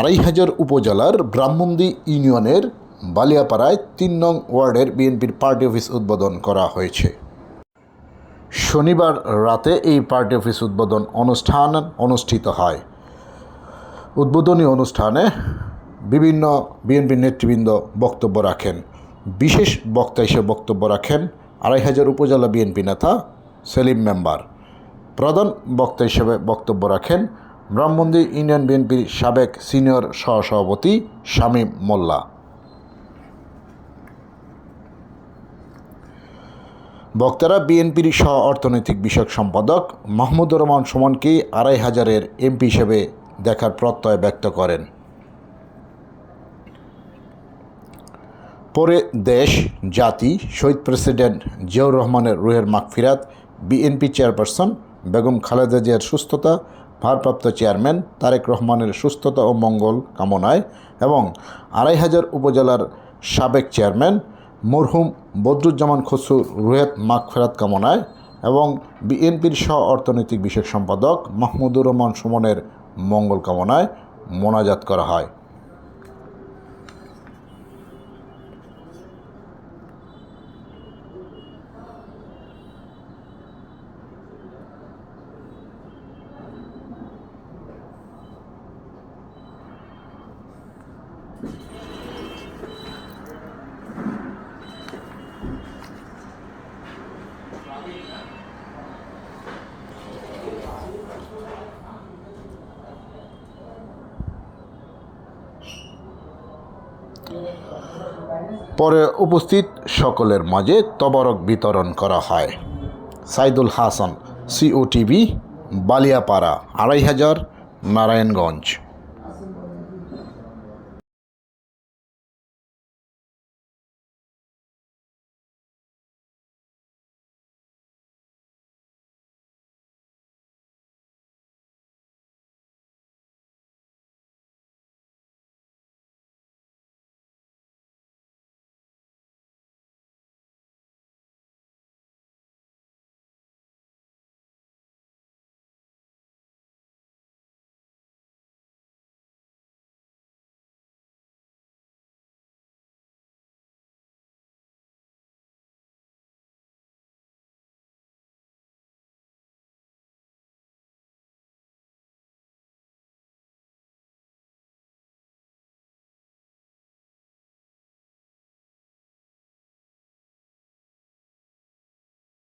আড়াই হাজার উপজেলার ব্রাহ্মণদি ইউনিয়নের বালিয়াপাড়ায় তিন নং ওয়ার্ডের বিএনপির পার্টি অফিস উদ্বোধন করা হয়েছে। শনিবার রাতে এই পার্টি অফিস উদ্বোধন অনুষ্ঠান অনুষ্ঠিত হয়। উদ্বোধনী অনুষ্ঠানে বিভিন্ন বিএনপি নেতৃবৃন্দ বক্তব্য রাখেন। বিশেষ বক্তা হিসেবে বক্তব্য রাখেন আড়াই হাজার উপজেলা বিএনপি নেতা সেলিম মেম্বার। প্রধান বক্তা হিসেবে বক্তব্য রাখেন ব্রাহ্মণদি ইউনিয়ন বিএনপির সাবেক সিনিয়র সহসভাপতি শামীম মোল্লা। বক্তারা বিএনপির সহ অর্থনৈতিক বিষয়ক সম্পাদক মাহমুদুর রহমান সুমনকে আড়াই হাজারের এমপি হিসেবে দেখার প্রত্যয় ব্যক্ত করেন। পরে দেশ, জাতি, শহীদ প্রেসিডেন্ট জিয়াউর রহমানের রুহের মাগফিরাত বিএনপি চেয়ারপারসন বেগম খালেদা জিয়ার সুস্থতা ভারপ্রাপ্ত চেয়ারম্যান তারেক রহমানের সুস্থতা ও মঙ্গল কামনায় এবং আড়াই হাজার উপজেলার সাবেক চেয়ারম্যান মরহুম বদরুজ্জামান খসু রুহেত মাগফেরাত কামনায় এবং বিএনপির সহ অর্থনৈতিক বিষয়ক সম্পাদক মাহমুদুর রহমান সুমনের মঙ্গল কামনায় মোনাজাত করা হয়। পরে উপস্থিত সকলের মাঝে তবরক বিতরণ করা হয়। সাইদুল হাসান, সিওটিভি, বালিয়াপাড়া, আড়াই হাজার, নারায়ণগঞ্জ।